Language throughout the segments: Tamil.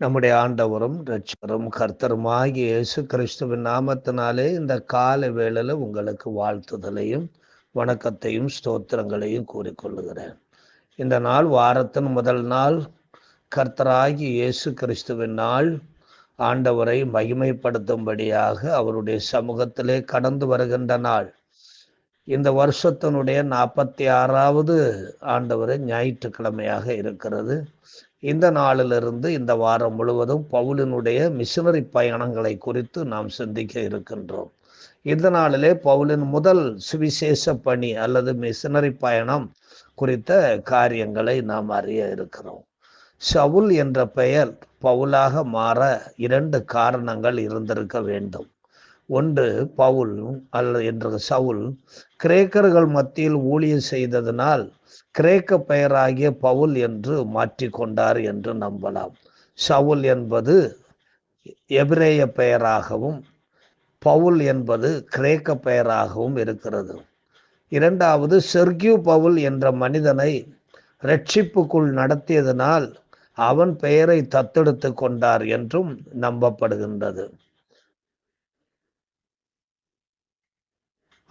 நம்முடைய ஆண்டவரும் ரட்சரும் கர்த்தருமாகிய இயேசு கிறிஸ்துவின் நாமத்தினாலே இந்த கால வேளையில் உங்களுக்கு வாழ்த்துதலையும் வணக்கத்தையும் ஸ்தோத்திரங்களையும் கூறிக்கொள்ளுகிறேன் இந்த நாள் வாரத்தின் முதல் நாள் கர்த்தராகி இயேசு கிறிஸ்துவின் நாள். ஆண்டவரை மகிமைப்படுத்தும்படியாக அவருடைய சமூகத்திலே கடந்து வருகின்ற நாள். இந்த வருஷத்தினுடைய நாற்பத்தி ஆறாவது ஆண்டவர் ஞாயிற்றுக்கிழமையாக இருக்கிறது. இந்த நாளிலிருந்து இந்த வாரம் முழுவதும் பவுலினுடைய மிஷினரி பயணங்களை குறித்து நாம் சிந்திக்க இருக்கின்றோம். இந்த நாளிலே பவுலின் முதல் சுவிசேஷ பணி அல்லது மிஷினரி பயணம் குறித்த காரியங்களை நாம் அறிய இருக்கிறோம். சவுல் என்ற பெயர் பவுலாக மாற இரண்டு காரணங்கள் இருந்திருக்க வேண்டும். ஒன்று பவுல் அல்ல என்ற சவுல் கிரேக்கர்கள் மத்தியில் ஊழியம் செய்ததனால் கிரேக்க பெயராகிய பவுல் என்று மாற்றிக்கொண்டார் என்று நம்பலாம். சவுல் என்பது எபிரேய பெயராகவும் பவுல் என்பது கிரேக்க பெயராகவும் இருக்கிறது. இரண்டாவது செர்கியூ பவுல் என்ற மனிதனை ரட்சிப்புக்குள் நடத்தியதனால் அவன் பெயரை தத்தெடுத்து கொண்டார் என்றும் நம்பப்படுகின்றது.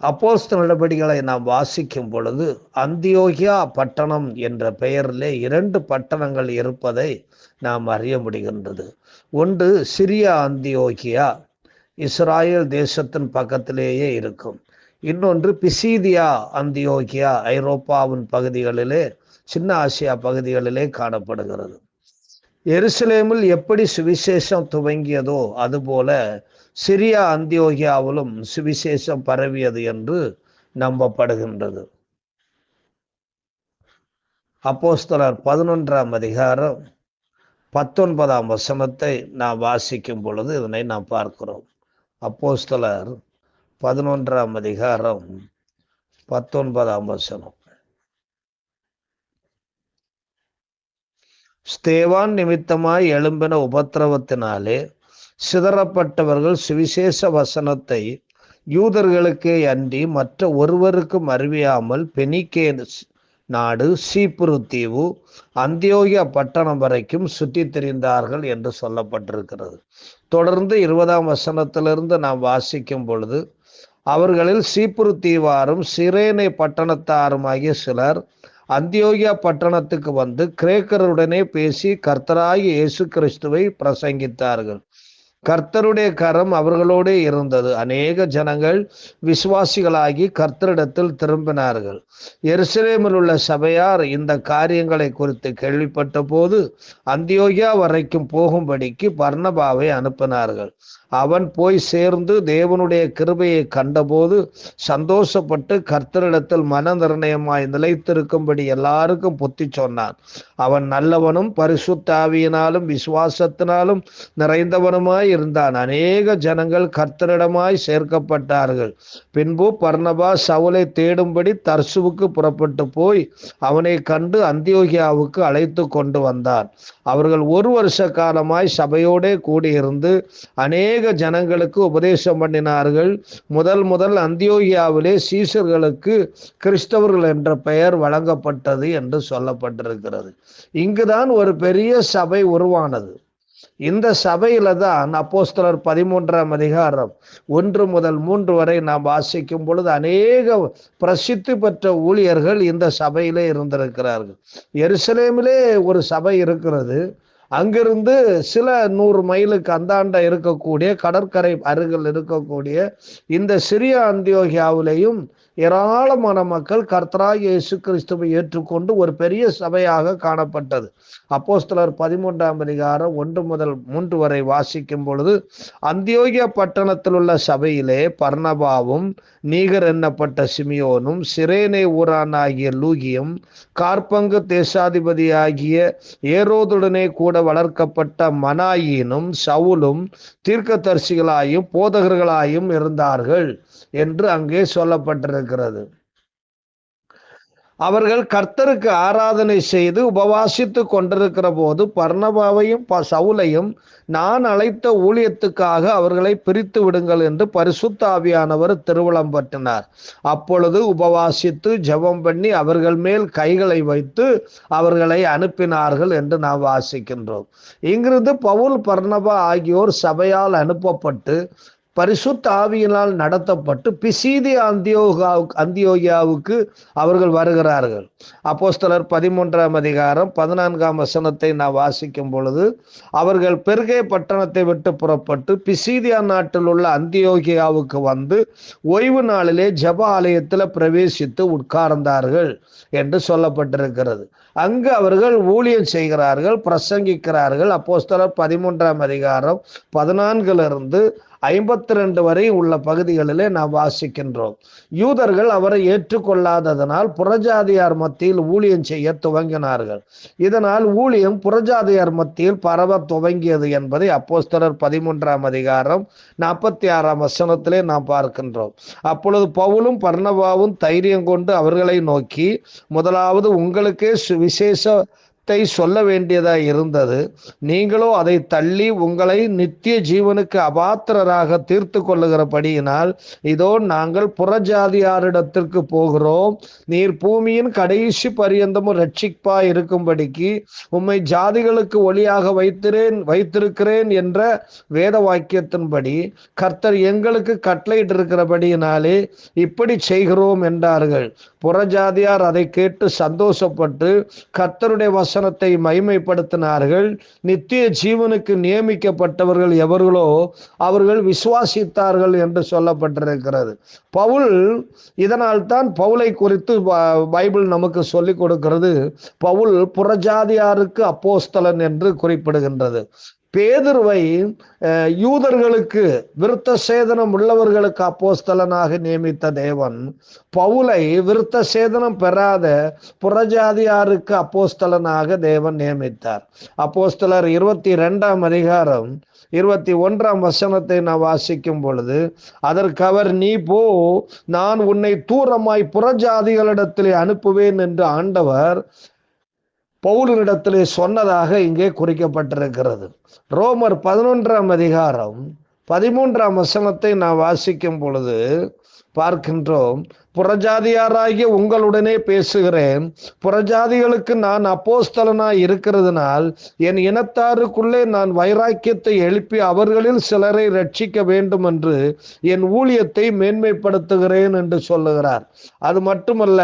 அப்போஸ்த நடவடிக்கைகளை நாம் வாசிக்கும் பொழுது அந்தியோகியா பட்டணம் என்ற பெயரிலே இரண்டு பட்டணங்கள் இருப்பதை நாம் அறிய முடிகின்றது. ஒன்று சிரியா அந்தியோகியா இஸ்ராயல் தேசத்தின் பக்கத்திலேயே இருக்கும். இன்னொன்று பிசீதியா அந்தியோகியா ஐரோப்பாவின் பகுதிகளிலே சின்ன ஆசியா பகுதிகளிலே காணப்படுகிறது. எருசலேமில் எப்படி சுவிசேஷம் துவங்கியதோ அதுபோல சிரியா அந்தியோகியாவிலும் சுவிசேஷம் பரவியது என்று நம்பப்படுகின்றது. அப்போஸ்தலர் பதினொன்றாம் அதிகாரம் பத்தொன்பதாம் வசனத்தை நாம் வாசிக்கும் பொழுது இதனை நாம் பார்க்கிறோம். அப்போஸ்தலர் பதினொன்றாம் அதிகாரம் பத்தொன்பதாம் வசனம். ஸ்தேவான் நிமித்தமாய் எழும்பின உபத்திரவத்தினாலே சிதறப்பட்டவர்கள் சுவிசேஷ வசனத்தை யூதர்களுக்கே அன்றி மற்ற ஒருவருக்கும் அறிவியாமல் பெனிக்கே நாடு சீப்புரு தீவு அந்தியோகிய பட்டணம் வரைக்கும் சுற்றி திரிந்தார்கள் என்று சொல்லப்பட்டிருக்கிறது. தொடர்ந்து இருபதாம் வசனத்திலிருந்து நாம் வாசிக்கும் பொழுது அவர்களில் சீப்புரு தீவாரும் சிரேனை பட்டணத்தாருமாகிய சிலர் அந்தியோகியா பட்டணத்துக்கு வந்து கிரேக்கருடனே பேசி கர்த்தராகி இயேசு கிறிஸ்துவை பிரசங்கித்தார்கள். கர்த்தருடைய கரம் அவர்களோடே இருந்தது. அநேக ஜனங்கள் விசுவாசிகளாகி கர்த்தரிடத்தில் திரும்பினார்கள். எருசலேமில் உள்ள சபையார் இந்த காரியங்களை குறித்து கேள்விப்பட்ட போது அந்தியோகியா வரைக்கும் போகும்படிக்கு பர்ணபாவை அனுப்பினார்கள். அவன் போய் சேர்ந்து தேவனுடைய கிருபையை கண்டபோது சந்தோஷப்பட்டு கர்த்தரிடத்தில் மன நிர்ணயமாய் நிலைத்திருக்கும்படி எல்லாருக்கும் புத்தி சொன்னான். அவன் நல்லவனும் பரிசுத்தாவியினாலும் விசுவாசத்தினாலும் நிறைந்தவனுமாய் இருந்தான். அநேக ஜனங்கள் கர்த்தரிடமாய் சேர்க்கப்பட்டார்கள். பின்பு பர்ணபா சவுலை தேடும்படி தர்சுவுக்கு புறப்பட்டு போய் அவனை கண்டு அந்தியோகியாவுக்கு அழைத்து கொண்டு வந்தான். அவர்கள் ஒரு வருஷ காலமாய் சபையோடே கூடியிருந்து அநேக ஜனங்களுக்கு உபதேசம் பண்ணினார்கள். முதல் முதல் அந்தியோகியாவிலே சீசர்களுக்கு கிறிஸ்தவர்கள் என்ற பெயர் வழங்கப்பட்டது என்று சொல்லப்பட்டிருக்கிறது. இங்குதான் ஒரு பெரிய சபை உருவானது. இந்த சபையில தான் அப்போஸ்தலர் பதிமூன்றாம் அதிகாரம் ஒன்று முதல் மூன்று வரை நாம் வாசிக்கும் பொழுது அநேக பிரசித்தி பெற்ற ஊழியர்கள் இந்த சபையிலே இருந்திருக்கிறார்கள். எருசலேமிலே ஒரு சபை இருக்கிறது. அங்கிருந்து சில நூறு மைலுக்கு அந்தாண்ட இருக்கக்கூடிய கடற்கரை அருகில் இருக்கக்கூடிய இந்த சிறிய அந்தியோகியாவிலேயும் ஏராளமான மக்கள் கர்த்தரா இயேசு கிறிஸ்துவை ஏற்றுக்கொண்டு ஒரு பெரிய சபையாக காணப்பட்டது. அப்போஸ்தலர் பதிமூன்றாம் அதிகாரம் ஒன்று முதல் மூன்று வரை வாசிக்கும் பொழுது அந்தியோகிய பட்டணத்தில் உள்ள சபையிலே பர்ணபாவும் நீகர் எண்ணப்பட்ட சிமியோனும் சிரேனே ஊரானாகிய லூகியும் கார்பங்கு தேசாதிபதியாகிய ஏரோதுடனே கூட வளர்க்கப்பட்ட மனாயினும் சவுலும் தீர்க்கதரிசிகளாயும் போதகர்களாயும் இருந்தார்கள் என்று அங்கே இருக்கிறது அவர்கள் கர்த்தருக்கு ஆராதனை செய்து உபவாசித்து கொண்டிருக்கிற போது பர்ணபாவையும் சவுலையும் நான் அழைத்த ஊழியத்துக்காக அவர்களை பிரித்து விடுங்கள் என்று பரிசுத்தாவியானவர் திருவிழம் பற்றினார். அப்பொழுது உபவாசித்து ஜெபம் பண்ணி அவர்கள் மேல் கைகளை வைத்து அவர்களை அனுப்பினார்கள் என்று நாம் வாசிக்கின்றோம். இங்கிருந்து பவுல் பர்ணபா ஆகியோர் சபையால் அனுப்பப்பட்டு பரிசுத்த ஆவியினால் நடத்தப்பட்டு பிசீதி அந்தியோகாவுக்கு அந்தியோகியாவுக்கு அவர்கள் வருகிறார்கள். அப்போஸ்தலர் பதிமூன்றாம் அதிகாரம் பதினான்காம் வசனத்தை நான் வாசிக்கும் பொழுது அவர்கள் பெருகே பட்டணத்தை விட்டு புறப்பட்டு பிசீதியா நாட்டில் உள்ள அந்தியோகியாவுக்கு வந்து ஓய்வு நாளிலே ஜப ஆலயத்தில் பிரவேசித்து உட்கார்ந்தார்கள் என்று சொல்லப்பட்டிருக்கிறது. அங்கு அவர்கள் ஊழியம் செய்கிறார்கள் பிரசங்கிக்கிறார்கள். அப்போஸ்தலர் பதிமூன்றாம் அதிகாரம் பதினான்கிலிருந்து ஐம்பத்தி ரெண்டு வரை உள்ள பகுதிகளிலே நாம் வாசிக்கின்றோம். யூதர்கள் அவரை ஏற்றுக்கொள்ளாததனால் புறஜாதியார் மத்தியில் ஊழியம் செய்ய துவங்கினார்கள். இதனால் ஊழியம் புறஜாதியார் மத்தியில் பரவ துவங்கியது என்பதை அப்போஸ்தலர் பதிமூன்றாம் அதிகாரம் நாற்பத்தி ஆறாம் வசனத்திலே நாம் பார்க்கின்றோம். அப்பொழுது பவுலும் பர்ணவாவும் தைரியம் கொண்டு அவர்களை நோக்கி முதலாவது உங்களுக்கே விசேஷ த்தை சொல்ல வேண்டியதாக இருந்தது. நீங்களோ அதை தள்ளி உங்களை நித்திய ஜீவனுக்கு அபாத்திரராக தீர்த்து கொள்ளுகிறபடியினால் இதோ நாங்கள் புறஜாதியாரிடத்திற்கு போகிறோம். நீர் பூமியின் கடைசி பரியந்தமும் ரட்சிப்பா இருக்கும்படிக்கு உம்மை ஜாதிகளுக்கு ஒளியாக வைத்திரேன் வைத்திருக்கிறேன் என்ற வேத வாக்கியத்தின்படி கர்த்தர் எங்களுக்கு கட்டளையிட்டிருக்கிறபடியினாலே இப்படி செய்கிறோம் என்றார்கள். புறஜாதியார் அதை கேட்டு சந்தோஷப்பட்டு கர்த்தருடைய வசனத்தை மைமைப்படுத்தினார்கள் நித்திய ஜீவனுக்கு நியமிக்கப்பட்டவர்கள் எவர்களோ அவர்கள் விசுவாசித்தார்கள் என்று சொல்லப்பட்டிருக்கிறது. பவுல் இதனால் தான் பவுலை குறித்து பைபிள் நமக்கு சொல்லிக் கொடுக்கிறது. பவுல் புறஜாதியாருக்கு அப்போஸ்தலன் என்று குறிப்பிடுகின்றது. பேதுருவை யூதர்களுக்கு விருத்த சேதனம் உள்ளவர்களுக்கு அப்போஸ்தலனாக நியமித்த தேவன் பவுலை விருத்த சேதனம் பெறாத புறஜாதியாருக்கு அப்போஸ்தலனாக தேவன் நியமித்தார். அப்போஸ்தலர் இருபத்தி ரெண்டாம் அதிகாரம் இருபத்தி ஒன்றாம் வசனத்தை நான் வாசிக்கும் பொழுது அதற்கு அவர் நீ போ நான் உன்னை தூரமாய் புறஜாதிகளிடத்திலே அனுப்புவேன் என்று ஆண்டவர் பவுலினிடத்திலே சொன்னதாக இங்கே குறிக்கப்பட்டிருக்கிறது. ரோமர் பதினொன்றாம் அதிகாரம் பதிமூன்றாம் வசனத்தை நான் வாசிக்கும் பொழுது பார்க்கின்றோம். புறஜாதியாராகிய உங்களுடனே பேசுகிறேன். புறஜாதிகளுக்கு நான் அப்போஸ்தலனாய் இருக்கிறதுனால் என் இனத்தாருக்குள்ளே நான் வைராக்கியத்தை எழுப்பி அவர்களில் சிலரை ரட்சிக்க வேண்டும் என்று என் ஊழியத்தை மேன்மைப்படுத்துகிறேன் என்று சொல்லுகிறார். அது மட்டுமல்ல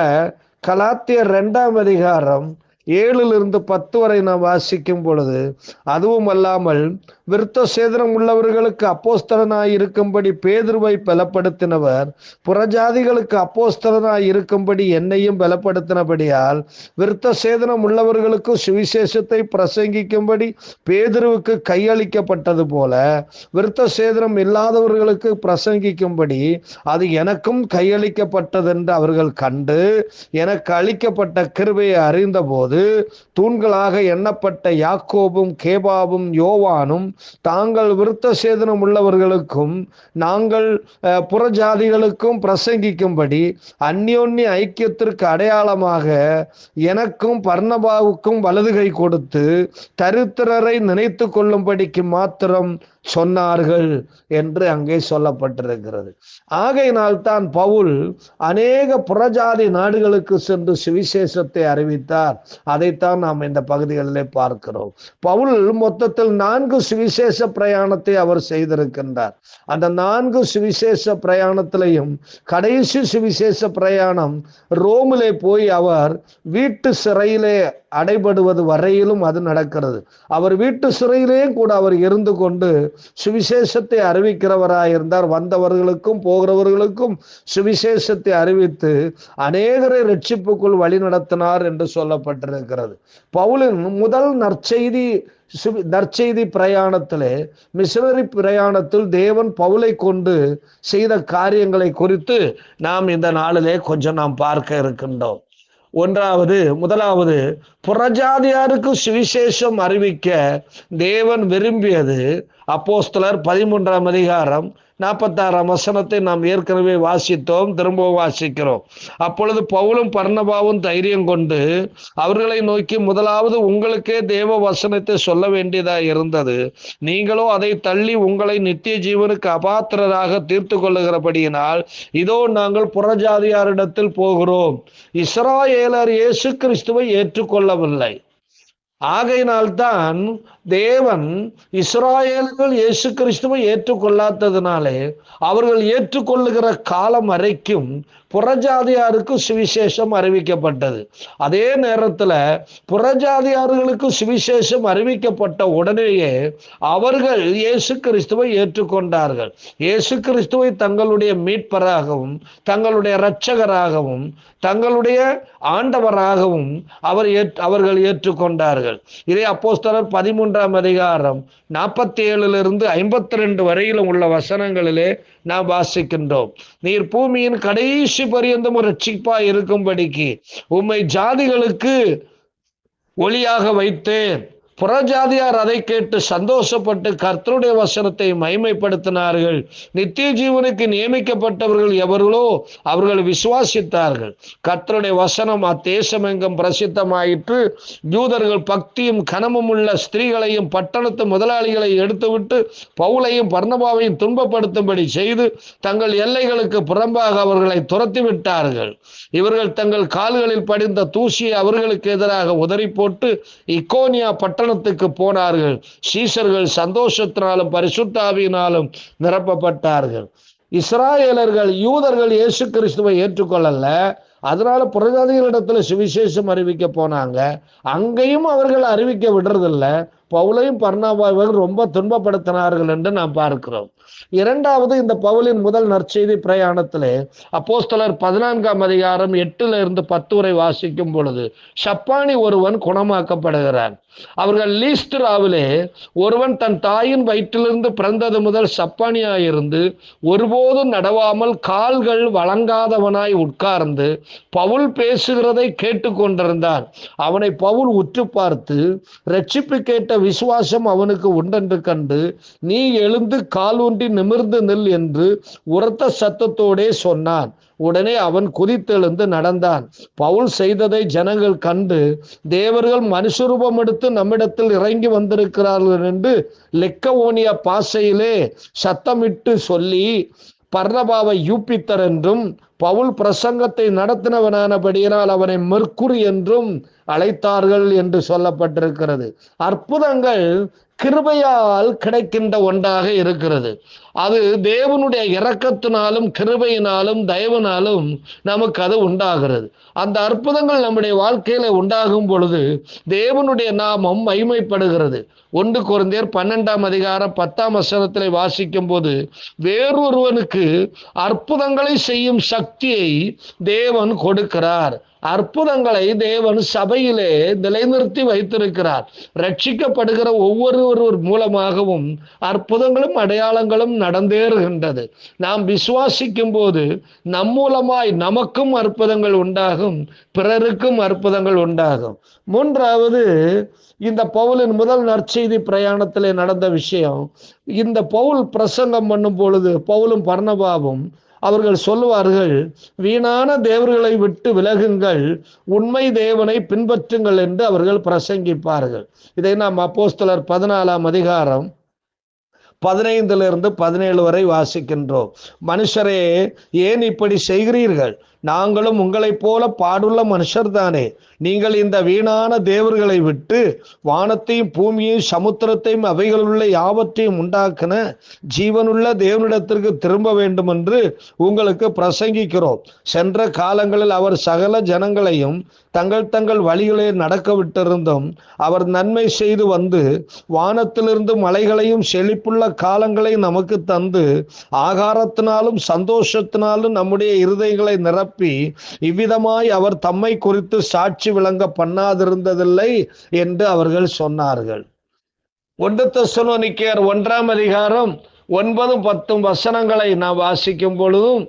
கலாத்திய ரெண்டாம் அதிகாரம் ஏழுல இருந்து பத்து வரை நாம் வாசிக்கும் பொழுது அதுவும் அல்லாமல் விருத்த சேதனம் உள்ளவர்களுக்கு அப்போஸ்தலனாய் இருக்கும்படி பேதுருவை பலப்படுத்தினவர் புறஜாதிகளுக்கு அப்போஸ்தலனாய் இருக்கும்படி என்னையும் பலப்படுத்தினபடியால் விருத்த சேதனம் உள்ளவர்களுக்கு சுவிசேஷத்தை பிரசங்கிக்கும்படி பேதுருவுக்கு கையளிக்கப்பட்டது போல விருத்த சேதனம் இல்லாதவர்களுக்கு பிரசங்கிக்கும்படி அது எனக்கும் கையளிக்கப்பட்டதென்று அவர்கள் கண்டு எனக்கு அளிக்கப்பட்ட கிருபையை அறிந்தபோது தூண்களாக எண்ணப்பட்ட யாக்கோபும் கேபாவும் யோவானும் தாங்கள் விருத்த சேதனம் உள்ளவர்களுக்கும் நாங்கள் புறஜாதிகளுக்கும் பிரசங்கிக்கும்படி அந்யோன்ய ஐக்கியத்திற்கு அடையாளமாக எனக்கும் பர்ணபாவுக்கும் வலதுகை கொடுத்து தரித்திரரை நினைத்து கொள்ளும்படிக்கு மாத்திரம் சொன்னார்கள் என்று அங்கே சொல்லப்பட்டிருக்கிறது. ஆகையினால் தான் பவுல் அநேக புறஜாதி நாடுகளுக்கு சென்று சுவிசேஷத்தை அறிவித்தார். அதைத்தான் நாம் இந்த பகுதிகளிலே பார்க்கிறோம். பவுல் மொத்தத்தில் நான்கு சுவிசேஷ பிரயாணத்தை அவர் செய்திருக்கின்றார். அந்த நான்கு சுவிசேஷ பிரயாணத்திலையும் கடைசி சுவிசேஷ பிரயாணம் ரோமிலே போய் அவர் வீட்டு சிறையிலே அடைபடுவது வரையிலும் அது நடக்கிறது. அவர் வீட்டு சிறையிலே கூட அவர் இருந்து கொண்டு சுவிசேஷத்தை அறிவிக்கிறவராயிருந்தார். வந்தவர்களுக்கும் போகிறவர்களுக்கும் சுவிசேஷத்தை அறிவித்து அநேகரை ரட்சிப்புக்குள் வழி நடத்தினார் என்று சொல்லப்பட்டிருக்கிறது. பவுலின் முதல் நற்செய்தி நற்செய்தி பிரயாணத்திலே மிஷனரி பிரயாணத்தில் தேவன் பவுலை கொண்டு செய்த காரியங்களை குறித்து நாம் இந்த நாளிலே கொஞ்சம் நாம் பார்க்க இருக்கின்றோம். ஒன்றாவது முதலாவது புறஜாதியாருக்கு சுவிசேஷம் அறிவிக்க தேவன் விரும்பியது. அப்போஸ்தலர் பதிமூன்றாம் அதிகாரம் நாற்பத்தாறாம் வசனத்தை நாம் ஏற்கனவே வாசித்தோம் திரும்பவும் வாசிக்கிறோம். அப்பொழுது பவுலும் பர்ணபாவும் தைரியம் கொண்டு அவர்களை நோக்கி முதலாவது உங்களுக்கே தேவ வசனத்தை சொல்ல வேண்டியதா இருந்தது. நீங்களோ அதை தள்ளி உங்களை நித்திய ஜீவனுக்கு அபாத்திரராக தீர்த்து கொள்ளுகிறபடியினால் இதோ நாங்கள் புறஜாதியாரிடத்தில் போகிறோம். இஸ்ராயேலர் இயேசு கிறிஸ்துவை ஏற்றுக்கொள்ளவில்லை. ஆகையினால்தான் தேவன் இஸ்ராயல்கள் இயேசு கிறிஸ்துவை ஏற்றுக்கொள்ளாததுனாலே அவர்கள் ஏற்றுக்கொள்ளுகிற காலம் வரைக்கும் புறஜாதியாருக்கு சுவிசேஷம் அறிவிக்கப்பட்டது. அதே நேரத்தில் புறஜாதியார்களுக்கு சுவிசேஷம் அறிவிக்கப்பட்ட உடனேயே அவர்கள் இயேசு கிறிஸ்துவை ஏற்றுக்கொண்டார்கள். இயேசு கிறிஸ்துவை தங்களுடைய மீட்பராகவும் தங்களுடைய இரட்சகராகவும் தங்களுடைய ஆண்டவராகவும் அவர் ஏற் அவர்கள் ஏற்றுக்கொண்டார்கள். இதே அப்போஸ்தலர் பதிமூன்றாம் அதிகாரம் நாற்பத்தி ஏழுலிருந்து ஐம்பத்தி ரெண்டு வரையிலும் உள்ள வசனங்களிலே நாம் வாசிக்கின்றோம். நீர் பூமியின் கடைசி பரியந்தம் ரட்சிப்பா இருக்கும்படிக்கு உம்மை ஜாதிகளுக்கு ஒளியாக வைத்தேன். புறஜாதியார் அதை கேட்டு சந்தோஷப்பட்டு கர்த்தருடைய வசனத்தை மைமைப்படுத்தினார்கள் நித்திய ஜீவனுக்கு நியமிக்கப்பட்டவர்கள் எவர்களோ அவர்கள் விசுவாசித்தார்கள். கர்த்தருடைய வசனம் அத்தேசமெங்கும் பிரசித்தமாயிற்று. யூதர்கள் பக்தியும் கனமும் உள்ள ஸ்திரீகளையும் பட்டணத்து முதலாளிகளை எடுத்துவிட்டு பவுலையும் பர்ணபாவையும் துன்பப்படுத்தும்படி செய்து தங்கள் எல்லைகளுக்கு புறம்பாக அவர்களை துரத்தி விட்டார்கள் இவர்கள் தங்கள் கால்களில் படிந்த தூசியை அவர்களுக்கு எதிராக உதறி போட்டு இக்கோனியா பட்ட பட்டணத்துக்கு போனார்கள். சீசர்கள் சந்தோஷத்தினாலும் பரிசுத்தாவியினாலும் நிரப்பப்பட்டார்கள். இஸ்ராயலர்கள் யூதர்கள் இயேசு கிறிஸ்துவை ஏற்றுக்கொள்ளல. அதனால புரஜாதிகளிடத்துல சுவிசேஷம் அறிவிக்க போனாங்க. அங்கேயும் அவர்கள் அறிவிக்க விடுறதில்லை. பவுலையும் பர்ணாபாவையும் ரொம்ப துன்பப்படுத்தினார்கள் என்று நாம் பார்க்கிறோம். இரண்டாவது இந்த பவுலின் முதல் நற்செய்தி பிரயாணத்திலே அப்போஸ்தலர் பதினான்காம் அதிகாரம் எட்டுல இருந்து பத்து வரை வாசிக்கும் பொழுது ஷப்பானி ஒருவன் குணமாக்கப்படுகிறான். அவர்கள் லீஸ்திராவிலே ஒருவன் தன் தாயின் வயிற்றிலிருந்து பிறந்தது முதல் சப்பானியாயிருந்து ஒருபோதும் நடவாமல் கால்கள் வழங்காதவனாய் உட்கார்ந்து பவுல் பேசுகிறதை கேட்டுக்கொண்டிருந்தான். அவனை பவுல் உற்று பார்த்து ரட்சிப்பு கேட்ட விசுவாசம் அவனுக்கு உண்டென்று கண்டு நீ எழுந்து காலூன்றி நிமிர்ந்து நில் என்று உரத்த சத்தத்தோடே சொன்னான். உடனே அவன் குதித்தெழுந்து நடந்தான். பவுல் செய்ததை ஜனங்கள் கண்டு தேவர்கள் மனுஷரூபம் எடுத்து நம்மிடத்தில் இறங்கி வந்திருக்கிறார்கள் என்று லெக்கவோனிய பாசையிலே சத்தமிட்டு சொல்லி பர்ணபாவை யூப்பித்தர் என்றும் பவுல் பிரசங்கத்தை நடத்தினவனானபடியினால் அவனை மெர்க்குரி என்றும் அழைத்தார்கள் என்று சொல்லப்பட்டிருக்கிறது. அற்புதங்கள் கிருபையால் கிடைக்கின்ற ஒன்றாக இருக்கிறது. அது தேவனுடைய இரக்கத்தினாலும் கிருபையினாலும் தயவினாலும் நமக்கு அது உண்டாகிறது. அந்த அற்புதங்கள் நம்முடைய வாழ்க்கையில உண்டாகும் பொழுது தேவனுடைய நாமம் மைமைப்படுகிறது ஒன்று குறைந்தேர் பன்னெண்டாம் அதிகாரம் பத்தாம் வசனத்திலே வாசிக்கும் போது வேறொருவனுக்கு அற்புதங்களை செய்யும் சக்தியை தேவன் கொடுக்கிறார். அற்புதங்களை தேவன் சபையிலே நிலைநிறுத்தி வைத்திருக்கிறார். ரட்சிக்கப்படுகிற ஒவ்வொருவர் மூலமாகவும் அற்புதங்களும் அடையாளங்களும் நடந்தேறுகின்றது. நாம் விசுவாசிக்கும் போது நம் மூலமாய் நமக்கும் அற்புதங்கள் உண்டாகும் பிறருக்கும் அற்புதங்கள் உண்டாகும். மூன்றாவது இந்த பவுலின் முதல் நற்செய்தி பிரயாணத்திலே நடந்த விஷயம் இந்த பவுல் பிரசங்கம் பண்ணும் பொழுது பவுலும் பர்ணபாவும் அவர்கள் சொல்லுவார்கள் வீணான தேவர்களை விட்டு விலகுங்கள் உண்மை தேவனை பின்பற்றுங்கள் என்று அவர்கள் பிரசங்கிப்பார்கள். இதை நாம் அப்போஸ்தலர் பதினாலாம் அதிகாரம் பதினைந்திலிருந்து பதினேழு வரை வாசிக்கின்றோம். மனுஷரே ஏன் இப்படி செய்கிறீர்கள்? நாங்களும் உங்களைப் போல பாடுள்ள மனுஷர் தானே. நீங்கள் இந்த வீணான தேவர்களை விட்டு வானத்தையும் பூமியையும் சமுத்திரத்தையும் அவைகளுள்ள யாவற்றையும் உண்டாக்கின ஜீவனுள்ள தேவனிடத்திற்கு திரும்ப வேண்டும் என்று உங்களுக்கு பிரசங்கிக்கிறோம். சென்ற காலங்களில் அவர் சகல ஜனங்களையும் தங்கள் தங்கள் வழிகளே நடக்க விட்டிருந்தும் அவர் நன்மை செய்து வந்து வானத்திலிருந்து மலைகளையும் செழிப்புள்ள காலங்களை நமக்கு தந்து ஆகாரத்தினாலும் சந்தோஷத்தினாலும் நம்முடைய இருதயங்களை நிரப்பி இவ்விதமாய் அவர் தம்மை குறித்து சாட்சி விளங்க பண்ணாதிருந்ததில்லை என்று அவர்கள் சொன்னார்கள். ஒன்று தெசலோனிக்கேயர் ஒன்றாம் அதிகாரம் ஒன்பதும் பத்தும் வசனங்களை நாம் வாசிக்கும் பொழுதும்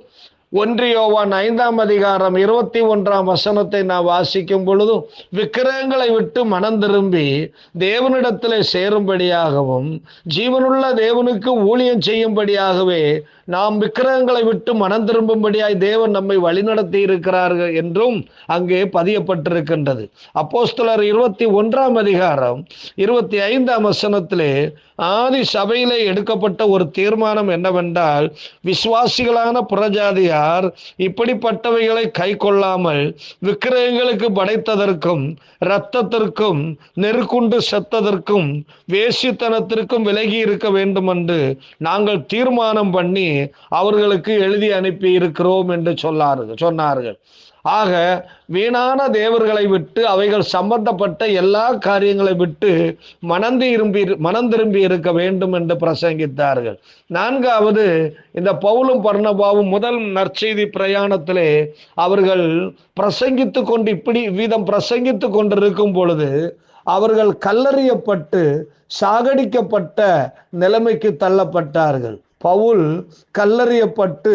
ஒன்றியோவான் ஐந்தாம் அதிகாரம் இருபத்தி ஒன்றாம் வசனத்தை நான் வாசிக்கும் பொழுதும் விக்கிரகங்களை விட்டு மனம் திரும்பி தேவனிடத்தில் சேரும்படியாகவும் ஜீவனுள்ள தேவனுக்கு ஊழியம் செய்யும்படியாகவே நாம் விக்கிரகங்களை விட்டு மனம் திரும்பும்படியாய் தேவன் நம்மை வழிநடத்தி இருக்கிறார்கள் என்றும் அங்கே பதியப்பட்டிருக்கின்றது. அப்போஸ்தலர் இருபத்தி ஒன்றாம் அதிகாரம் இருபத்தி ஐந்தாம் வசனத்திலே ஆதி சபையிலே எடுக்கப்பட்ட ஒரு தீர்மானம் என்னவென்றால் விசுவாசிகளான புறஜாதியார் இப்படிப்பட்டவைகளை கை கொள்ளாமல் விக்கிரகங்களுக்கு படைத்ததற்கும் இரத்தத்திற்கும் நெருக்குண்டு செத்ததற்கும் வேசித்தனத்திற்கும் விலகி இருக்க வேண்டும் என்று நாங்கள் தீர்மானம் பண்ணி அவர்களுக்கு எழுதி அனுப்பி இருக்கிறோம் என்று சொன்னார்கள் சொன்னார்கள். ஆக வீணான தேவர்களை விட்டு அவைகள் சம்பந்தப்பட்ட எல்லா காரியங்களை விட்டு மனந்து திரும்பி மனம் திரும்பி இருக்க வேண்டும் என்று பிரசங்கித்தார்கள். நான்காவது இந்த பவுலும் பர்ணபாவும் முதல் நற்செய்தி பிரயாணத்திலே அவர்கள் பிரசங்கித்து கொண்டு இப்படி வீதம் பிரசங்கித்து கொண்டிருக்கும் பொழுது அவர்கள் கல்லறியப்பட்டு சாகடிக்கப்பட்ட நிலைமைக்கு தள்ளப்பட்டார்கள். பவுல் கல்லறியப்பட்டு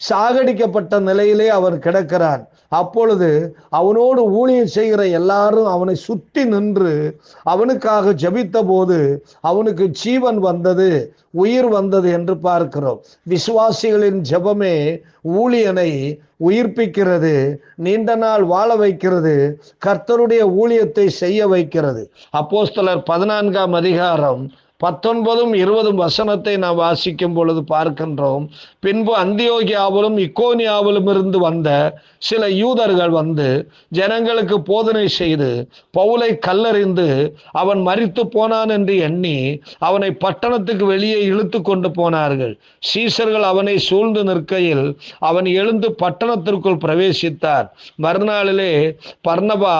சாகடிக்கப்பட்ட நிலையிலே அவன் கிடக்கிறான் அப்பொழுது அவனோடு ஊழியம் செய்கிற எல்லாரும் அவனை சுற்றி நின்று அவனுக்காக ஜபித்த போது அவனுக்கு ஜீவன் வந்தது உயிர் வந்தது என்று பார்க்கிறோம். விசுவாசிகளின் ஜெபமே ஊழியனை உயிர்ப்பிக்கிறது நீண்ட நாள் வாழ வைக்கிறது கர்த்தருடைய ஊழியத்தை செய்ய வைக்கிறது. அப்போஸ்தலர் பதினான்காம் அதிகாரம் பத்தொன்பதும் இருபதும் வசனத்தை நாம் வாசிக்கும் பொழுது பார்க்கின்றோம். பின்பு அந்தியோகியாவிலும் இக்கோனியாவிலும் இருந்து வந்த சில யூதர்கள் வந்து ஜனங்களுக்கு போதனை செய்து பவுலை கல்லறிந்து அவன் மரித்து போனான் என்று எண்ணி அவனை பட்டணத்துக்கு வெளியே இழுத்து கொண்டு போனார்கள். சீசர்கள் அவனை சூழ்ந்து நிற்கையில் அவன் எழுந்து பட்டணத்திற்குள் பிரவேசித்தார். மறுநாளிலே பர்ணபா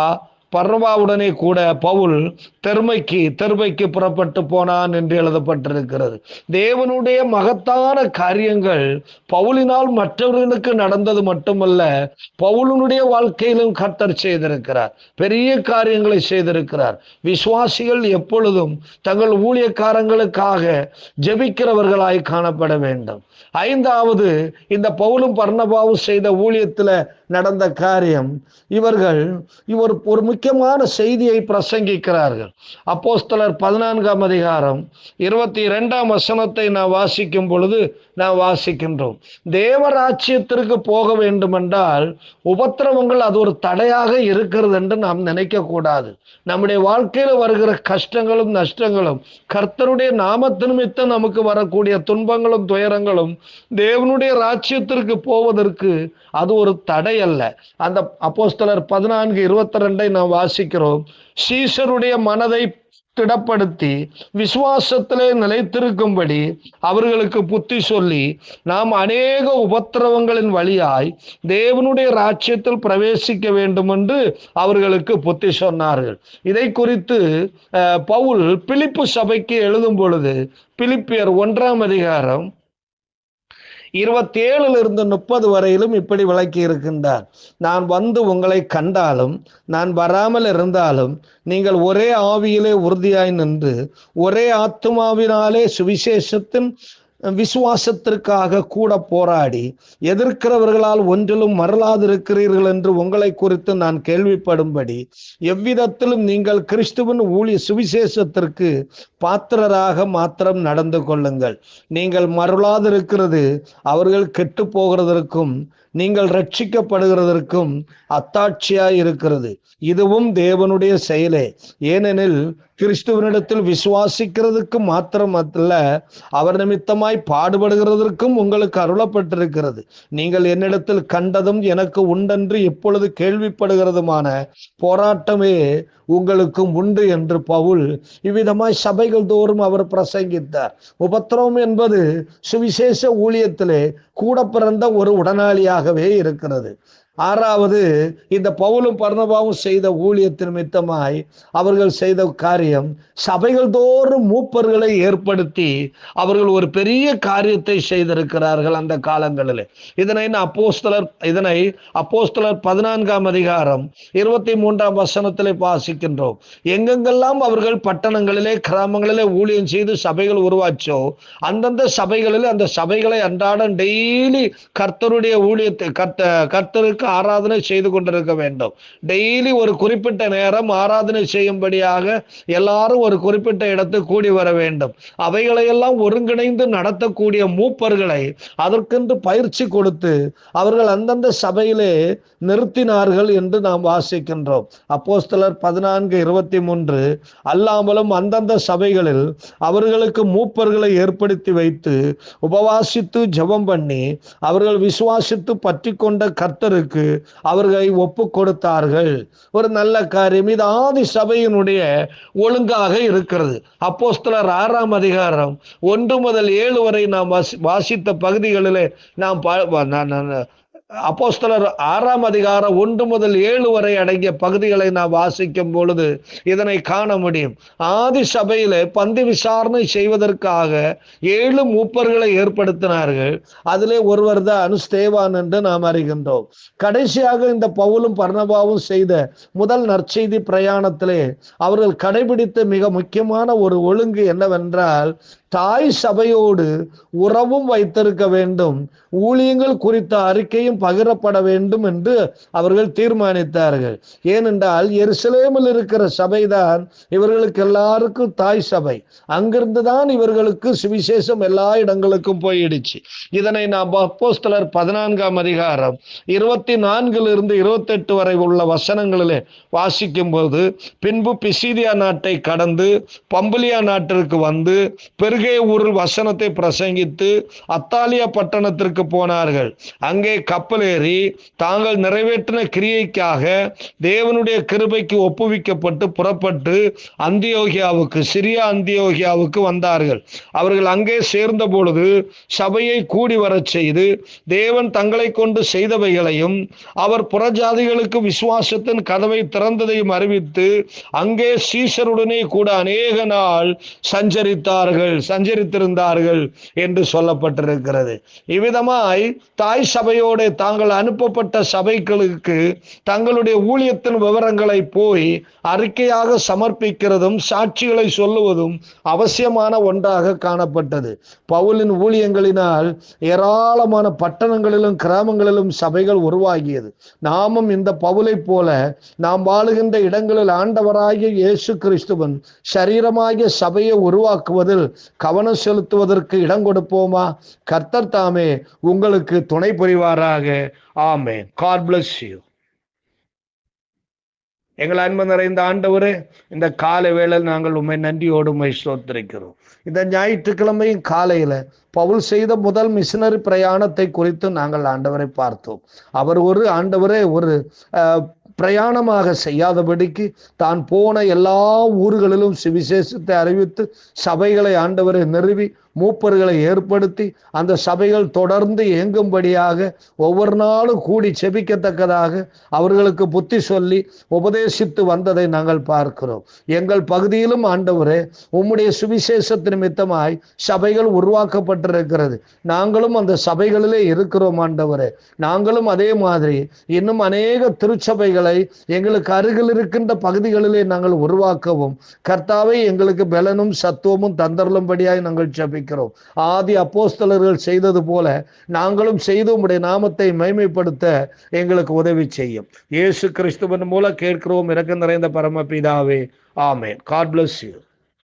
பர்ணபாவுடனே கூட பவுல் தெருமைக்கு தெருமைக்கு புறப்பட்டு போனான் என்று எழுதப்பட்டிருக்கிறது. தேவனுடைய மகத்தான காரியங்கள் பவுலினால் மற்றவர்களுக்கு நடந்தது மட்டுமல்ல பவுலனுடைய வாழ்க்கையிலும் கர்த்தர் செய்திருக்கிறார். பெரிய காரியங்களை செய்திருக்கிறார். விசுவாசிகள் எப்பொழுதும் தங்கள் ஊழியக்காரங்களுக்காக ஜெபிக்கிறவர்களாய் காணப்பட வேண்டும். ஐந்தாவது இந்த பவுலும் பர்ணபாவும் செய்த ஊழியத்துல நடந்த காரியம். இவர்கள் இவர் ஒரு முக்கியமான செய்தியை பிரசங்கிக்கிறார்கள். அப்போஸ்தலர் பதினான்காம் அதிகாரம் இருபத்தி இரண்டாம் வசனத்தை நான் வாசிக்கும் பொழுது நான் வாசிக்கின்றோம். தேவராட்சியத்திற்கு போக வேண்டுமென்றால் உபத்திரவங்கள் அது ஒரு தடையாக இருக்கிறது என்று நாம் நினைக்க கூடாது நம்முடைய வாழ்க்கையில வருகிற கஷ்டங்களும் நஷ்டங்களும் கர்த்தருடைய நாமத்து நிமித்தம் நமக்கு வரக்கூடிய துன்பங்களும் துயரங்களும் தேவனுடைய ராஜ்யத்திற்கு போவதற்கு அது ஒரு தடை அல்ல. அந்த அப்போஸ்தலர் பதினான்கு இருபத்தி ரெண்டை நாம் வாசிக்கிறோம். சீசருடைய மனதை திடப்படுத்தி விசுவாசத்திலே நிலைத்திருக்கும்படி அவர்களுக்கு புத்தி சொல்லி நாம் அநேக உபத்திரவங்களின் வழியாய் தேவனுடைய ராஜ்யத்தில் பிரவேசிக்க வேண்டும் என்று அவர்களுக்கு புத்தி சொன்னார்கள். இதை குறித்து பவுல் பிலிப்பு சபைக்கு எழுதும் பொழுது பிலிப்பியர் ஒன்றாம் அதிகாரம் இருபத்தி ஏழுல இருந்து முப்பது வரையிலும் இப்படி விளக்கி இருக்கின்றார். நான் வந்து உங்களை கண்டாலும் நான் வராமல் இருந்தாலும் நீங்கள் ஒரே ஆவியிலே உறுதியாய் நின்று ஒரே ஆத்துமாவினாலே சுவிசேஷத்தின் விசுவாசத்திற்காக கூட போராடி எதிர்க்கிறவர்களால் ஒன்றிலும் மறலாதிருக்கிறீர்கள் என்று உங்களை குறித்து நான் கேள்விப்படும்படி எவ்விதத்திலும் நீங்கள் கிறிஸ்துவின் ஊழிய சுவிசேஷத்திற்கு பாத்திரராக மாத்திரம் நடந்து கொள்ளுங்கள். நீங்கள் மருளாதிருக்கிறது அவர்கள் கெட்டு போகிறதற்கும் நீங்கள் ரட்சிக்கப்படுகிறதற்கும் அத்தாட்சியாய் இருக்கிறது. இதுவும் தேவனுடைய செயலே. ஏனெனில் கிறிஸ்துவனிடத்தில் விசுவாசிக்கிறதுக்கு மாத்திரம் அல்ல அவர் நிமித்தமாய் பாடுபடுகிறதற்கும் உங்களுக்கு அருளப்பட்டிருக்கிறது. நீங்கள் என்னிடத்தில் கண்டதும் எனக்கு உண்டென்று இப்பொழுது கேள்விப்படுகிறதுமான போராட்டமே உங்களுக்கும் உண்டு என்று பவுல் இவ்விதமாய் சபைகள் தோறும் அவர் பிரசங்கித்தார். உபத்திரவம் என்பது சுவிசேஷ ஊழியத்திலே கூட பிறந்த ஒரு இருக்கிறது. ஆறாவது இந்த பவுலும் பர்ணபாவும் செய்த ஊழியத்தின் மித்தமாய் அவர்கள் செய்த காரியம் சபைகள் தோறும் மூப்பர்களை ஏற்படுத்தி அவர்கள் ஒரு பெரிய காரியத்தை செய்திருக்கிறார்கள் அந்த காலங்களில். இதனை அப்போஸ்தலர் இதனை அப்போஸ்தலர் பதினான்காம் அதிகாரம் இருபத்தி மூன்றாம் வசனத்திலே வாசிக்கின்றோம். எங்கெங்கெல்லாம் அவர்கள் பட்டணங்களிலே கிராமங்களிலே ஊழியம் செய்து சபைகள் உருவாச்சோ அந்தந்த சபைகளில் அந்த சபைகளை அன்றாடம் டெய்லி கர்த்தருடைய ஊழியத்தை கர்த்த கர்த்தருக்கு ஆராதனை செய்து கொண்டிருக்க வேண்டும். டெய்லி ஒரு குறிப்பிட்ட நேரம் ஆராதனை செய்யும்படியாக எல்லாரும் ஒரு குறிப்பிட்ட இடத்துக்கு கூடி வர வேண்டும். அவைகளையெல்லாம் ஒருங்கிணைந்து நடத்தக்கூடிய மூப்பர்களை அதற்கென்று பயிற்சி கொடுத்து அவர்கள் அந்தந்த சபையிலே நிறுத்தினார்கள் என்று நாம் வாசிக்கின்றோம். அப்போஸ்தலர் பதினான்கு இருபத்தி மூன்று அல்லாமலும் அந்தந்த சபைகளில் அவர்களுக்கு மூப்பர்களை ஏற்படுத்தி வைத்து உபவாசித்து ஜபம் பண்ணி அவர்கள் விசுவாசித்து பற்றி கொண்ட கர்த்தருக்கு அவர்களை ஒப்பு கொடுத்தார்கள். ஒரு நல்ல காரியம். இது ஆதி சபையினுடைய ஒழுங்காக இருக்கிறது. அப்போஸ்தலர் ஆறாம் அதிகாரம் ஒன்று முதல் ஏழு வரை நாம் வாசி- வாசித்த பகுதிகளிலே நாம் அப்போஸ்தலர் ஆறாம் அதிகாரம் ஒன்று முதல் ஏழு வரை அடங்கிய பகுதிகளை நாம் வாசிக்கும் பொழுது இதனை காண முடியும். ஆதி சபையில பந்து விசாரணை செய்வதற்காக ஏழு மூப்பர்களை ஏற்படுத்தினார்கள். அதிலே ஒருவர் தான் ஸ்தேவான் என்று நாம் அறிகின்றோம். கடைசியாக இந்த பவுலும் பர்ணபாவும் செய்த முதல் நற்செய்தி பிரயாணத்திலே அவர்கள் கடைபிடித்த மிக முக்கியமான ஒரு ஒழுங்கு என்னவென்றால் தாய் சபையோடு உறவும் வைத்திருக்க வேண்டும். ஊழியங்கள் குறித்த அறிக்கையும் பகிரப்பட வேண்டும் என்று அவர்கள் தீர்மானித்தார்கள். ஏனென்றால் எருசலேமில் இருக்கிற சபைதான் இவர்களுக்கு எல்லாருக்கும் தாய் சபை. அங்கிருந்து தான் இவர்களுக்கு சுவிசேஷம் எல்லா இடங்களுக்கும் போயிடுச்சு. இதனை நாம் அப்போஸ்தலர் பதினான்காம் அதிகாரம் இருபத்தி நான்கில் இருந்து இருபத்தி இருபத்தெட்டு வரை உள்ள வசனங்களிலே வாசிக்கும் போது பின்பு பிசிதியா நாட்டை கடந்து பம்புலியா நாட்டிற்கு வந்து பெருகே ஒரு வசனத்தை பிரசங்கித்து அத்தாலியா பட்டணத்திற்கு போனார்கள். அங்கே கப்பல் ஏறி தாங்கள் நிறைவேற்றின கிரியைக்காக தேவனுடைய கிருபைக்கு ஒப்புவிக்கப்பட்டு புறப்பட்டு அந்தியோகியாவுக்கு சிறிய அந்தியோகியாவுக்கு வந்தார்கள். அவர்கள் அங்கே சேர்ந்த பொழுது சபையை கூடி வரச் செய்து தேவன் தங்களை கொண்டு செய்தவைகளையும் அவர் புறஜாதிகளுக்கு விசுவாசத்தின் கதவை திறந்ததையும் அறிவித்து அங்கே சீசருடனே கூட அநேக நாள் சஞ்சரித்தார்கள். சஞ்சரித்திருந்தார்கள் என்று சொல்லப்பட்டிருக்கிறது. இவ்விதமாய் தாய் சபையோட தாங்கள் அனுப்பப்பட்ட சபைகளுக்கு தங்களுடைய ஊழியத்தின் விவரங்களை போய் அறிக்கையாக சமர்ப்பிக்கிறதும் சாட்சிகளை சொல்லுவதும் அவசியமான ஒன்றாக காணப்பட்டது. பவுலின் ஊழியங்களினால் ஏராளமான பட்டணங்களிலும் கிராமங்களிலும் சபைகள் உருவாகியது. நாமும் இந்த பவுலைப் போல நாம் வாழுகின்ற இடங்களில் ஆண்டவராகிய இயேசு கிறிஸ்துவன் சரீரமாகிய சபையை உருவாக்குவதில் கவனம் செலுத்துவதற்கு இடம் கொடுப்போமா? கர்த்தர் தாமே உங்களுக்கு துணை புரிவாராக. ஆமே காட் bless எங்கள் அன்பு நிறைந்த ஆண்டவரே இந்த காலை வேளையில் நாங்கள் உண்மை நன்றியோடு உண்மை ஸ்தோத்திரிக்கிறோம். இந்த ஞாயிற்றுக்கிழமையும் காலையில பவுல் செய்த முதல் மிஷினரி பிரயாணத்தை குறித்து நாங்கள் ஆண்டவரை பார்த்தோம். அவர் ஒரு ஆண்டவரே ஒரு அஹ், பிரயாணமாக செய்யாதபடிக்கு தான் போன எல்லா ஊர்களிலும் சுவிசேஷத்தை அறிவித்து சபைகளை ஆண்டவரை நிறுவி மூப்பர்களை ஏற்படுத்தி அந்த சபைகள் தொடர்ந்து இயங்கும்படியாக ஒவ்வொரு நாளும் கூடி செபிக்கத்தக்கதாக அவர்களுக்கு புத்தி சொல்லி உபதேசித்து வந்ததை நாங்கள் பார்க்கிறோம். எங்கள் பகுதியிலும் ஆண்டவரே உம்முடைய சுவிசேஷத்து நிமித்தமாய் சபைகள் உருவாக்கப்பட்டிருக்கிறது. நாங்களும் அந்த சபைகளிலே இருக்கிறோம் ஆண்டவரே. நாங்களும் அதே மாதிரி இன்னும் அநேக திருச்சபைகளை எங்களுக்கு அருகில் இருக்கின்ற பகுதிகளிலே நாங்கள் உருவாக்கவும் கர்த்தாவை எங்களுக்கு பலனும் சத்துவமும் தந்தரலும்படியாய் நாங்கள் ஜெபிக்கிறோம். ஆதி அப்போஸ்தலர்கள் செய்தது போல நாங்களும் செய்து உம்முடைய நாமத்தை மைமைப்படுத்த எங்களுக்கு உதவி செய்யும். இயேசு கிறிஸ்துவன் மூலம் கேட்கிறோம். இறக்க நிறைந்த பரமபிதாவே. ஆமென். God bless you